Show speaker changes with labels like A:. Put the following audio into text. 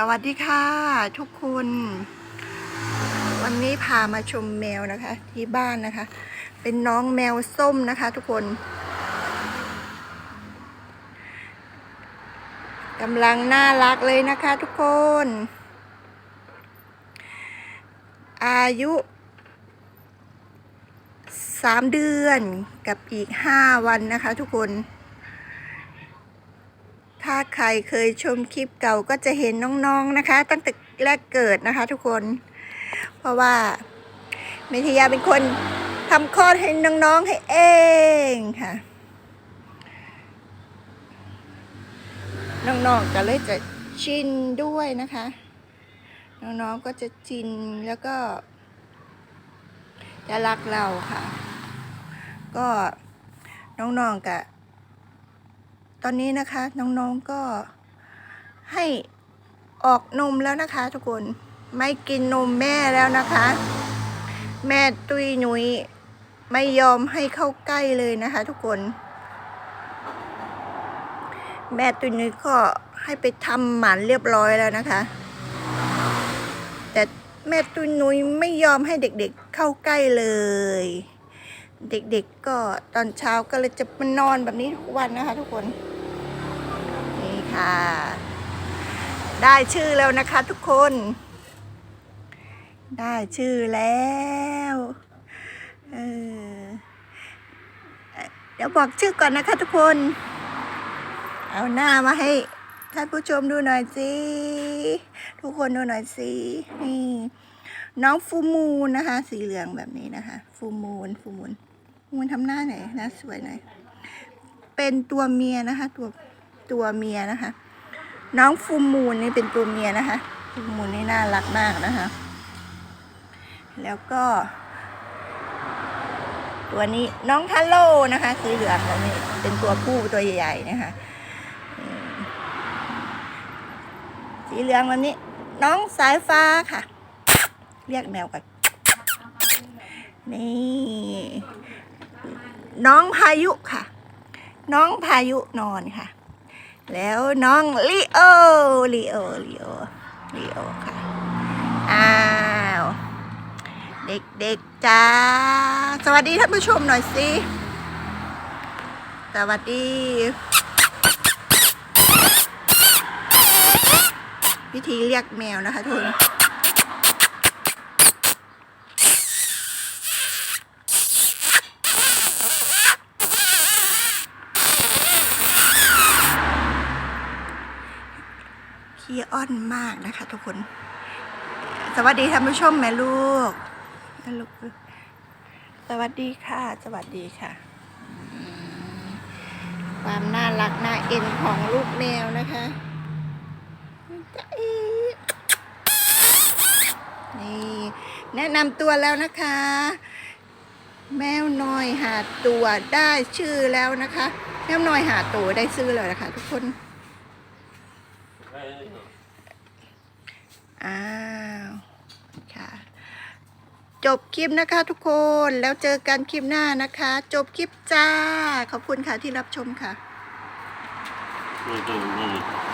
A: สวัสดีค่ะ ทุกคน วันนี้พามาชมแมวนะคะ ที่บ้านนะคะ เป็นน้องแมวส้มนะคะ ทุกคนกำลังน่ารักเลยนะคะ ทุกคน อายุสามเดือนกับอีกห้าวันนะคะ ทุกคน ถ้าใครเคยชมคลิปเก่าก็จะเห็นน้องๆนะคะ ตั้งแต่แรกเกิดนะคะ ทุกคน เพราะว่าเมทิยาเป็นคนทำคลอดให้น้องๆให้เองค่ะ น้องๆก็เลยจะชินด้วยนะคะ น้องๆก็จะชินแล้วก็ จะรักเราค่ะ ก็น้องๆกับ ตอนนี้นะคะน้องๆก็ให้ออกนมแล้วนะคะ ทุกคนไม่กินนมแม่แล้วนะคะ แม่ตุยหนุยไม่ยอมให้เข้าใกล้เลยนะคะ ทุกคน แม่ตุยหนุยก็ให้ไปทำหมันเรียบร้อยแล้วนะคะ แต่แม่ตุยหนุยไม่ยอมให้เด็กๆเข้าใกล้เลย เด็กๆก็ตอนเช้าก็เลยจะมานอนแบบนี้ทุกวันนะคะ ทุกคน นี่ค่ะ ได้ชื่อแล้วนะคะ ทุกคน ได้ชื่อแล้วเออเดี๋ยวบอกชื่อก่อนนะคะ ทุกคน เอาหน้ามาให้ท่านผู้ชมดูหน่อยสิ ทุกคนดูหน่อยสิ นี่ น้องฟูมูนนะคะ สีเหลืองแบบนี้นะคะ ฟูมูนฟูมูนมูนทำหน้าไหนอยหน้าสวยหน่อยเป็นตัวเมียนะคะ ตัวตัวเมียนะคะ น้องฟูมูนนี่เป็นตัวเมียนะคะฟูมูนนี่น่ารักมากนะคะ แล้วก็ ตัวนี้น้องทัลโลนะคะ สีเหลืองแบบนี้เป็นตัวผู้ตัวใหญ่ๆนะคะสีเหลืองแบบนี้ น้องสายฟ้าค่ะ เรียกแมวก่อนนี่น้องพายุค่ะ น้องพายุนอนค่ะ แล้วน้องลีโอลีโอลีโอลีโอค่ะ อ้าว เด็กๆจ้า สวัสดีท่านผู้ชมหน่อยสิ สวัสดีวิธีเรียกแมวนะคะทุกคน ขี้อ้อนมากนะคะ ทุกคน สวัสดีท่านผู้ชมแม่ลูกแม่ลูก สวัสดีค่ะ สวัสดีค่ะ ความน่ารักน่าเอ็นของลูกแมวนะคะนี่แนะนำตัวแล้วนะคะ แมวน้อยหาตัวได้ชื่อแล้วนะคะ แมวน้อยหาตัวได้ชื่อแล้วนะคะ ทุกคน อ้าวค่ะ จบคลิปนะคะทุกคนแล้วเจอกันคลิปหน้านะคะ จบคลิปจ้า ขอบคุณค่ะที่รับชมค่ะ
B: ไม่ต้องนะ